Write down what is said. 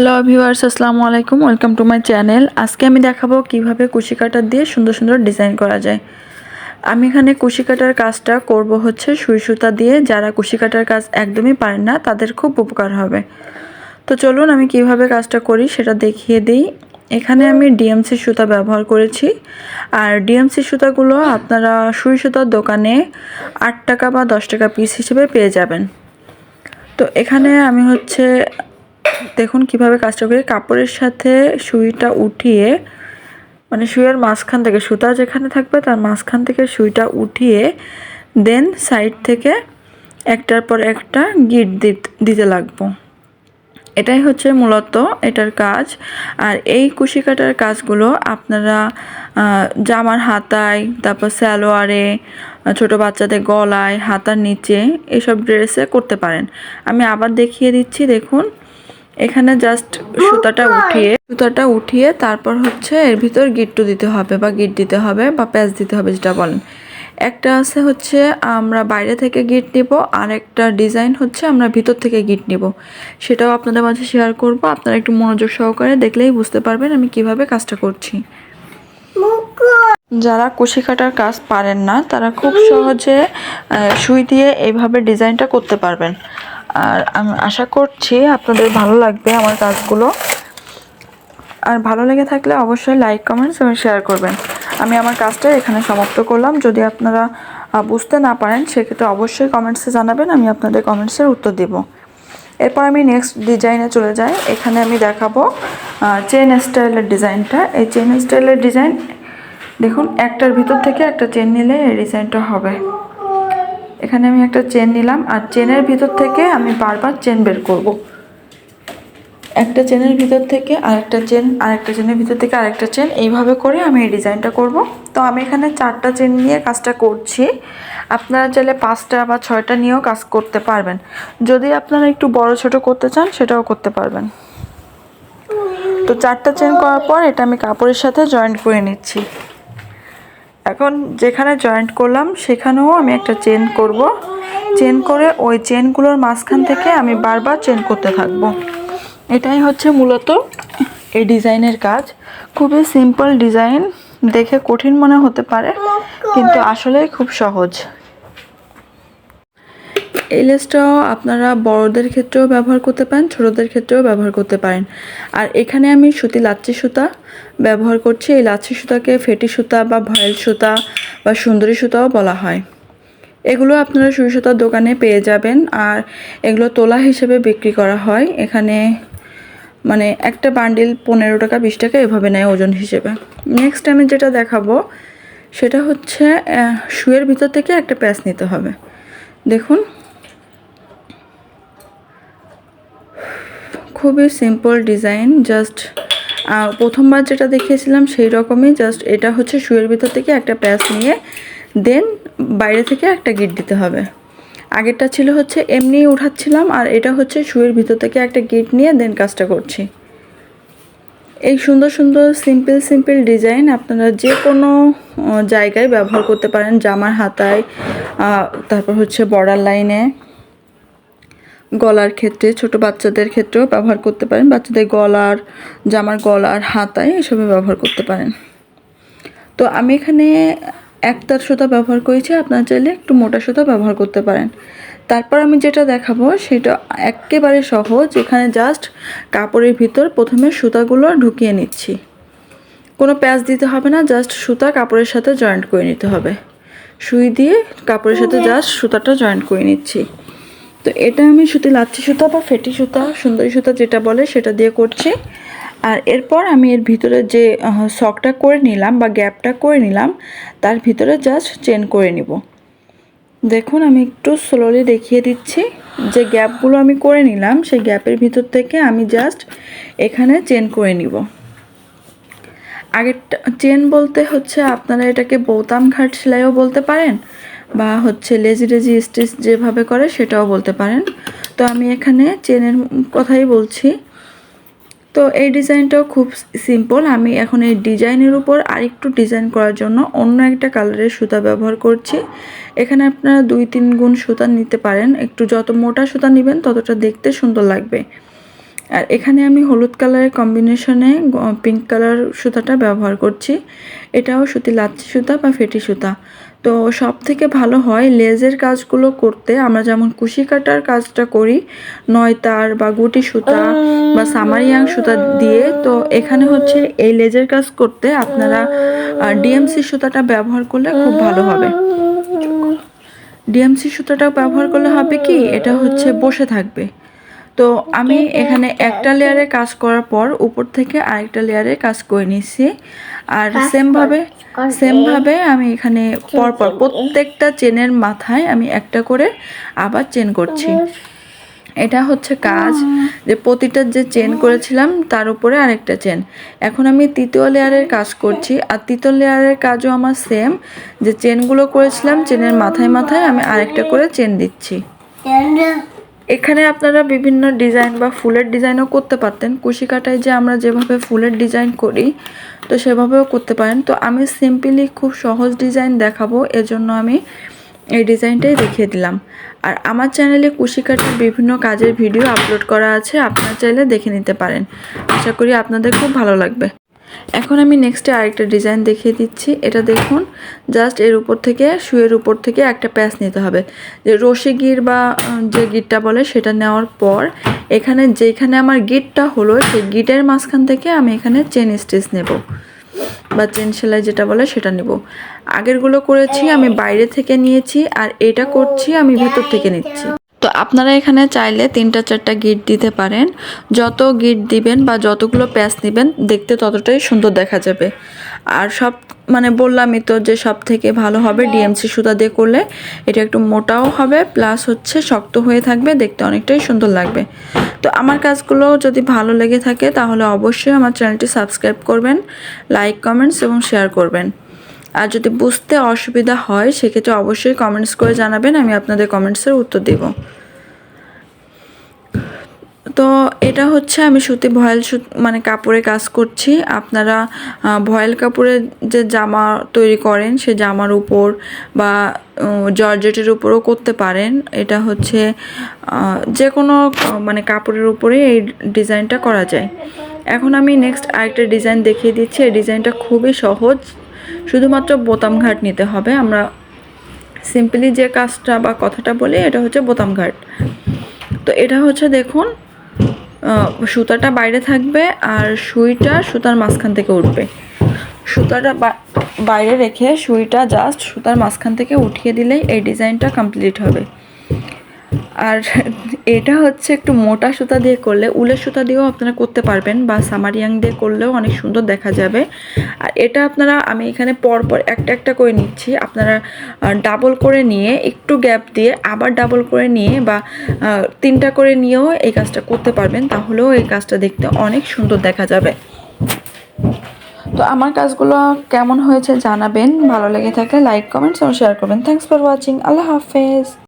Hello viewers আসসালামু আলাইকুম। Welcome to my channel আজকে আমি দেখাবো কীভাবে কুশি কাটার দিয়ে সুন্দর সুন্দর ডিজাইন করা যায়। আমি এখানে কুশি কাটার কাজটা করব হচ্ছে সুই সুতা দিয়ে। যারা কুশি কাটার কাজ একদমই পারেন না, তাদের খুব উপকার হবে। তো চলুন আমি কীভাবে কাজটা করি সেটা দেখিয়ে দিই। এখানে আমি ডিএমসি সুতা ব্যবহার করেছি। আর ডিএমসি সুতাগুলো আপনারা সুই সুতার দোকানে আট টাকা বা দশ টাকা পিস হিসেবে পেয়ে যাবেন। তো এখানে আমি হচ্ছে দেখুন কীভাবে কাজটা করি। কাপড়ের সাথে সুইটা উঠিয়ে মানে সুইয়ের মাঝখান থেকে, সুতা যেখানে থাকবে তার মাঝখান থেকে সুইটা উঠিয়ে, দেন সাইড থেকে একটার পর একটা গিট দিতে লাগবো। এটাই হচ্ছে মূলত এটার কাজ। আর এই কুশি কাটার কাজগুলো আপনারা জামার হাতায়, তারপর স্যালোয়ারে ছোট বাচ্চাদের গলায়, হাতার নিচে এসব ড্রেসে করতে পারেন। আমি আবার দেখিয়ে দিচ্ছি, দেখুন। এখানে জাস্ট সুতাটা উঠিয়ে সুতাটা উঠিয়ে তারপর হচ্ছে এর ভিতর গিট্টু দিতে হবে বা গিট দিতে হবে বা প্যাচ দিতে হবে যেটা বলেন। একটা আছে হচ্ছে আমরা বাইরে থেকে গিট নিব আর একটা ডিজাইন হচ্ছে আমরা ভিতর থেকে গিট নিব। সেটাও আপনাদের মাঝে শেয়ার করব আপনারা একটু মনোযোগ সহকারে দেখলেই বুঝতে পারবেন আমি কীভাবে কাজটা করছি। যারা কুশি কাটার কাজ পারেন না তারা খুব সহজে সুই দিয়ে এইভাবে ডিজাইনটা করতে পারবেন। আর আমি আশা করছি আপনাদের ভালো লাগবে আমার কাজগুলো। আর ভালো লেগে থাকলে অবশ্যই লাইক কমেন্টস এবং শেয়ার করবেন। আমি আমার কাজটা এখানে সমাপ্ত করলাম। যদি আপনারা বুঝতে না পারেন, সেক্ষেত্রে অবশ্যই কমেন্টসে জানাবেন, আমি আপনাদের কমেন্টসের উত্তর দেব। এরপর আমি নেক্সট ডিজাইনে চলে যাই। এখানে আমি দেখাবো চেন স্টাইলের ডিজাইনটা এই চেন স্টাইলের ডিজাইন দেখুন, একটার ভিতর থেকে একটা চেন নিলে এই ডিজাইনটা হবে। এখানে আমি একটা চেন নিলাম, আর চেনের ভিতর থেকে আমি বারবার চেন বের করব। একটা চেনের ভিতর থেকে আরেকটা চেন আরেকটা চেনের ভিতর থেকে আরেকটা চেন এইভাবে করে আমি এই ডিজাইনটা করব। তো আমি এখানে চারটা চেন নিয়ে কাজটা করছি। আপনারা চাইলে পাঁচটা বা ছয়টা নিয়েও কাজ করতে পারবেন। যদি আপনারা একটু বড় ছোট করতে চান, সেটাও করতে পারবেন। তো চারটা চেন করার পর এটা আমি কাপড়ের সাথে জয়েন্ট করে নিচ্ছি। এখন যেখানে জয়েন্ট করলাম, সেখানেও আমি একটা চেন করব। চেন করে ওই চেনগুলোর মাঝখান থেকে আমি বারবার চেন করতে থাকব। এটাই হচ্ছে মূলত এই ডিজাইনের কাজ। খুবই সিম্পল ডিজাইন দেখে কঠিন মনে হতে পারে, কিন্তু আসলে খুব সহজ। এই লেসটাও আপনারা বড়দের ক্ষেত্রেও ব্যবহার করতে পারেন, ছোটদের ক্ষেত্রেও ব্যবহার করতে পারেন। আর এখানে আমি সুতি লাচ্ছি সুতা ব্যবহার করছি। এই লাচ্ছি সুতাকে ফেটি সুতা বা ভয়েল সুতা বা সুন্দরী সুতাও বলা হয়। এগুলো আপনারা সুই সুতার দোকানে পেয়ে যাবেন। আর এগুলো তোলা হিসেবে বিক্রি করা হয়। এখানে মানে একটা বান্ডিল পনেরো টাকা, বিশ টাকা এভাবে নেয় ওজন হিসেবে। নেক্সট আমি যেটা দেখাবো, সেটা হচ্ছে শুয়ের ভিতর থেকে একটা প্যাচ নিতে হবে। দেখুন। খুবই সিম্পল ডিজাইন জাস্ট প্রথমবার যেটা দেখিয়েছিলাম সেই রকমই জাস্ট এটা হচ্ছে শুয়ের ভিতর থেকে একটা প্যাচ নিয়ে দেন বাইরে থেকে একটা গিট দিতে হবে। আগেরটা ছিল হচ্ছে এমনি উঠাচ্ছিলাম, আর এটা হচ্ছে শুয়ের ভিতর থেকে একটা গিট নিয়ে দেন কাজটা করছি। এই সুন্দর সুন্দর সিম্পল সিম্পল ডিজাইন আপনারা যে কোনো জায়গায় ব্যবহার করতে পারেন, জামার হাতায় তারপর হচ্ছে বর্ডার লাইনে গলার ক্ষেত্রে ছোট বাচ্চাদের ক্ষেত্রেও ব্যবহার করতে পারেন। বাচ্চাদের গলার জামার গলার হাতায় এসবে ব্যবহার করতে পারেন। তো আমি এখানে একতার সুতা ব্যবহার করেছি আপনারা চাইলে একটু মোটা সুতা ব্যবহার করতে পারেন। তারপর আমি যেটা দেখাবো সেটা একেবারে সহজ। এখানে জাস্ট কাপড়ের ভিতর প্রথমে সুতাগুলো ঢুকিয়ে নিচ্ছি। কোনো প্যাচ দিতে হবে না জাস্ট সুতা কাপড়ের সাথে জয়েন্ট করে নিতে হবে। সুই দিয়ে কাপড়ের সাথে জাস্ট সুতাটা জয়েন্ট করে নিচ্ছি। তো এটা আমি সুতি লাচ্ছি সুতা বা ফেটি সুতা, সুন্দরী সুতা যেটা বলে সেটা দিয়ে করছি। আর এরপর আমি এর ভিতরে যে শকটা করে নিলাম বা গ্যাপটা করে নিলাম, তার ভিতরে জাস্ট চেন করে নিব। দেখুন আমি একটু স্লোলি দেখিয়ে দিচ্ছি। যে গ্যাপগুলো আমি করে নিলাম, সেই গ্যাপের ভিতর থেকে আমি জাস্ট এখানে চেন করে নিব। আগেরটা চেন বলতে হচ্ছে আপনারা এটাকে বৌতাম ঘাট সেলাইও বলতে পারেন বা হচ্ছে লেজি লেজি স্টিচ যেভাবে করে সেটাও বলতে পারেন। তো আমি এখানে চেনের কথাই বলছি। তো এই ডিজাইনটাও খুব সিম্পল আমি এখন এই ডিজাইনের উপর আরেকটু ডিজাইন করার জন্য অন্য একটা কালারের সুতা ব্যবহার করছি। এখানে আপনারা দুই তিন গুণ সুতা নিতে পারেন। একটু যত মোটা সুতা নেবেন, ততটা দেখতে সুন্দর লাগবে। আর এখানে আমি হলুদ কালারের কম্বিনেশনে পিঙ্ক কালার সুতাটা ব্যবহার করছি। এটাও সুতি লাচ্ছি সুতা বা ফেটি সুতা। তো সব থেকে ভালো হয় লেজের কাজগুলো করতে। আমরা যেমন কুশি কাটার কাজটা করি নয় তার বা গুটি সুতা বা সামারিয়াং সুতা দিয়ে, তো এখানে হচ্ছে এই লেজের কাজ করতে আপনারা ডিএমসি সুতাটা ব্যবহার করলে খুব ভালো হবে। ডিএমসি সুতাটা ব্যবহার করলে হবে কি? এটা হচ্ছে বসে থাকবে। তো আমি এখানে একটা লেয়ারে কাজ করার পর উপর থেকে আরেকটা লেয়ারে কাজ করে নিচ্ছি। আর সেমভাবে সেমভাবে আমি এখানে পরপর প্রত্যেকটা চেনের মাথায় আমি একটা করে আবার চেন করছি। এটা হচ্ছে কাজ। যে প্রতিটা যে চেন করেছিলাম তার উপরে আরেকটা চেন এখন আমি তৃতীয় লেয়ারের কাজ করছি। আর তৃতীয় লেয়ারের কাজও আমার সেম যে চেনগুলো করেছিলাম চেনের মাথায় মাথায় আমি আরেকটা করে চেন দিচ্ছি। এখানে আপনারা বিভিন্ন ডিজাইন বা ফুলের ডিজাইনও করতে পারতেন। কুশি কাটায় যে আমরা যেভাবে ফুলের ডিজাইন করি, তো সেভাবেও করতে পারেন। তো আমি সিম্পলি খুব সহজ ডিজাইন দেখাবো, এজন্য আমি এই ডিজাইনটাই দেখিয়ে দিলাম। আর আমার চ্যানেলে কুশি কাটার বিভিন্ন কাজের ভিডিও আপলোড করা আছে, আপনারা চাইলে দেখে নিতে পারেন। আশা করি আপনাদের খুব ভালো লাগবে। এখন আমি নেক্সটে আরেকটা ডিজাইন দেখিয়ে দিচ্ছি। এটা দেখুন জাস্ট এর উপর থেকে শুয়ের উপর থেকে একটা প্যাচ নিতে হবে। যে রশি গির বা যে গিটটা বলে সেটা নেওয়ার পর, এখানে যেখানে আমার গিটটা হলো, সেই গিটের মাঝখান থেকে আমি এখানে চেন স্টিচ নেব। বা চেন সেলাই যেটা বলে সেটা নেব। আগেরগুলো করেছি, আমি বাইরে থেকে নিয়েছি, আর এটা করছি, আমি ভেতর থেকে নিচ্ছি। তো আপনারা এখানে চাইলে তিনটা চারটা গিট দিতে পারেন। যত গিট দিবেন বা যতগুলো প্যাচ নেবেন, দেখতে ততটাই সুন্দর দেখা যাবে। আর সব মানে বললামই তো যে সব থেকে ভালো হবে ডিএমসি সুতা দিয়ে করলে। এটা একটু মোটাও হবে, প্লাস হচ্ছে শক্ত হয়ে থাকবে, দেখতে অনেকটাই সুন্দর লাগবে। তো আমার কাজগুলো যদি ভালো লেগে থাকে, তাহলে অবশ্যই আমার চ্যানেলটি সাবস্ক্রাইব করবেন, লাইক, কমেন্টস এবং শেয়ার করবেন। আর যদি বুঝতে অসুবিধা হয়, সেক্ষেত্রে অবশ্যই কমেন্টস করে জানাবেন, আমি আপনাদের কমেন্টসের উত্তর দেব। তো এটা হচ্ছে আমি সুতি ভয়েল সু মানে কাপড়ে কাজ করছি। আপনারা ভয়েল কাপড়ের যে জামা তৈরি করেন, সে জামার উপর বা জর্জেটের উপরও করতে পারেন। এটা হচ্ছে যে কোনো মানে কাপড়ের উপরে এই ডিজাইনটা করা যায়। এখন আমি নেক্সট আরেকটা ডিজাইন দেখিয়ে দিচ্ছি। এই ডিজাইনটা খুবই সহজ। শুধুমাত্র বোতাম ঘাট নিতে হবে। আমরা সিম্পলি যে কাজটা বা কথাটা বলি, এটা হচ্ছে বোতাম ঘাট তো এটা হচ্ছে দেখুন সুতাটা বাইরে থাকবে আর সুইটা সুতার মাঝখান থেকে উঠবে। সুতাটা বাইরে রেখে সুইটা জাস্ট সুতার মাঝখান থেকে উঠিয়ে দিলেই এই ডিজাইনটা কমপ্লিট হবে। আর এটা হচ্ছে একটু মোটা সুতা দিয়ে করলে, উলের সুতা দিয়েও আপনারা করতে পারবেন বা সামারিয়াং দিয়ে করলেও অনেক সুন্দর দেখা যাবে। আর এটা আপনারা, আমি এখানে পরপর একটা একটা করে নিচ্ছি। আপনারা ডাবল করে নিয়ে একটু গ্যাপ দিয়ে আবার ডাবল করে নিয়ে বা তিনটা করে নিয়েও এই কাজটা করতে পারবেন, তাহলেও এই কাজটা দেখতে অনেক সুন্দর দেখা যাবে। তো আমার কাজগুলো কেমন হয়েছে জানাবেন, ভালো লেগে থাকলে লাইক কমেন্টস এবং শেয়ার করবেন। থ্যাংকস ফর ওয়াচিং আল্লাহ হাফেজ।